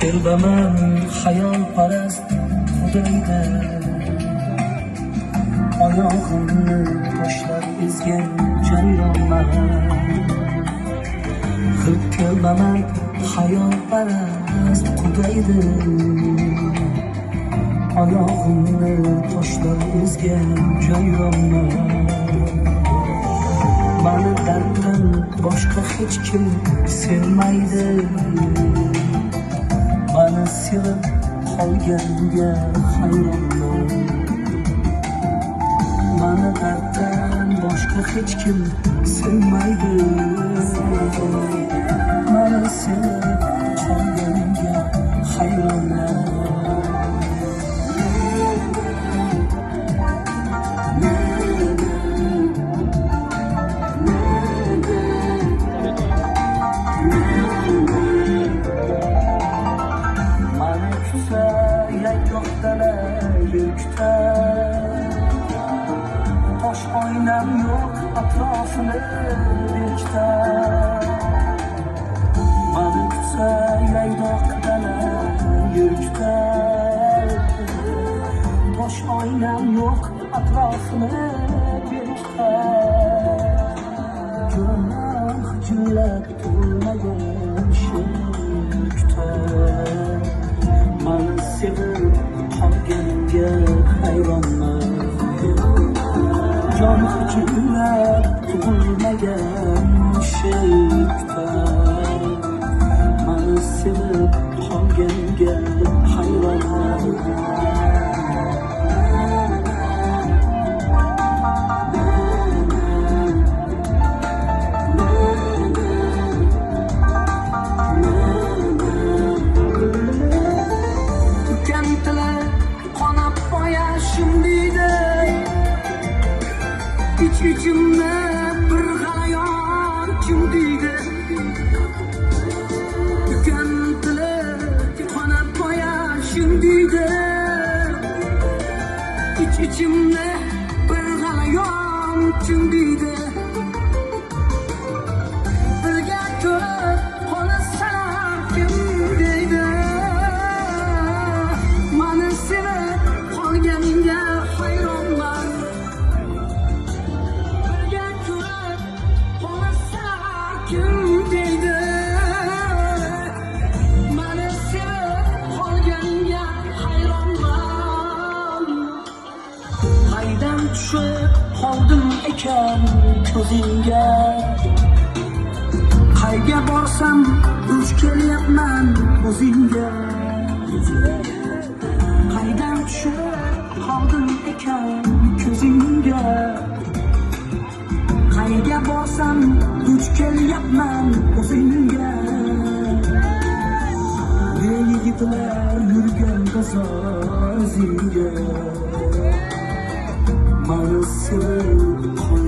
Telbaman hayalparast Xudaydir Oyog'imni toshlar ezgan jarayonman Qilib kelbaman hayalparast Xudaydir Oyog'imni toshlar ezgan jarayonman Mani darddan boshqa hech kim sevmaydi. Mani sevib qolganga hayronman Mani darddan boshqa hech kim sevmaydi Mani sevib oynam yo'q atrofini bekda Mani kutsa yayroqdalar yurkda Tosh oynam yo'q atrofini bekda Jon hujumlab tug'ilmagan İchimda bir g'alayon kim deydi Kentler qonab qo'yashim deydi Ich ichimda bir g'alayon kim deydi Tushib qoldim ekan ko'zingga Qayga borsam duch kelyapman o'zingga Qaydan tushib qoldim ekan ko'zingga Qayga borsam duch kelyapman o'zingga Ne yigitlar yurgan bozor izingga Mani sevib